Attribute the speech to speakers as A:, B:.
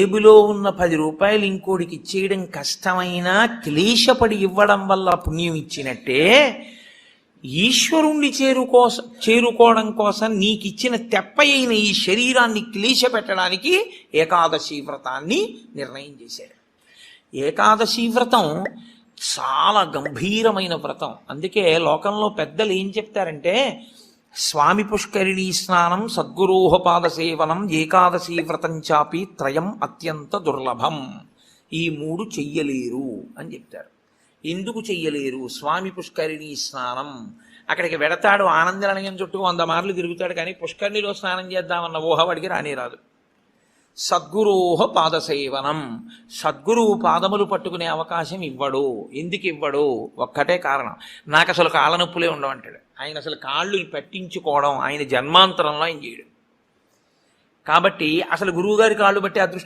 A: జేబులో ఉన్న పది రూపాయలు ఇంకోటికి ఇచ్చేయడం కష్టమైనా క్లేశపడి ఇవ్వడం వల్ల పుణ్యం ఇచ్చినట్టే ఈశ్వరుణ్ణి చేరుకో చేరుకోవడం కోసం నీకు ఇచ్చిన తెప్ప అయిన ఈ శరీరాన్ని క్లేశ పెట్టడానికి ఏకాదశి వ్రతాన్ని నిర్ణయం చేశాడు. ఏకాదశి వ్రతం చాలా గంభీరమైన వ్రతం. అందుకే లోకంలో పెద్దలు ఏం చెప్తారంటే స్వామి పుష్కరిణీ స్నానం సద్గురోహపాద సేవనం ఏకాదశి వ్రతం చాపి త్రయం అత్యంత దుర్లభం. ఈ మూడు చెయ్యలేరు అని చెప్తారు. ఎందుకు చెయ్యలేరు? స్వామి పుష్కరిణీ స్నానం. అక్కడికి వెడతాడు ఆనందనయం చుట్టూ వంద మార్లు తిరుగుతాడు కానీ పుష్కరిణిలో స్నానం చేద్దామన్న ఊహ వాడికి రానే రాదు. సద్గురోహ పాదసేవనం. సద్గురువు పాదములు పట్టుకునే అవకాశం ఇవ్వడు. ఎందుకు ఇవ్వడు? ఒక్కటే కారణం. నాకు అసలు కాళ్ళ నొప్పులే ఉండవంటాడు. ఆయన అసలు కాళ్ళు పెట్టించుకోవడం ఆయన జన్మాంతరంలో ఆయన చేయడు. కాబట్టి అసలు గురువుగారి కాళ్ళు బట్టి అదృష్టం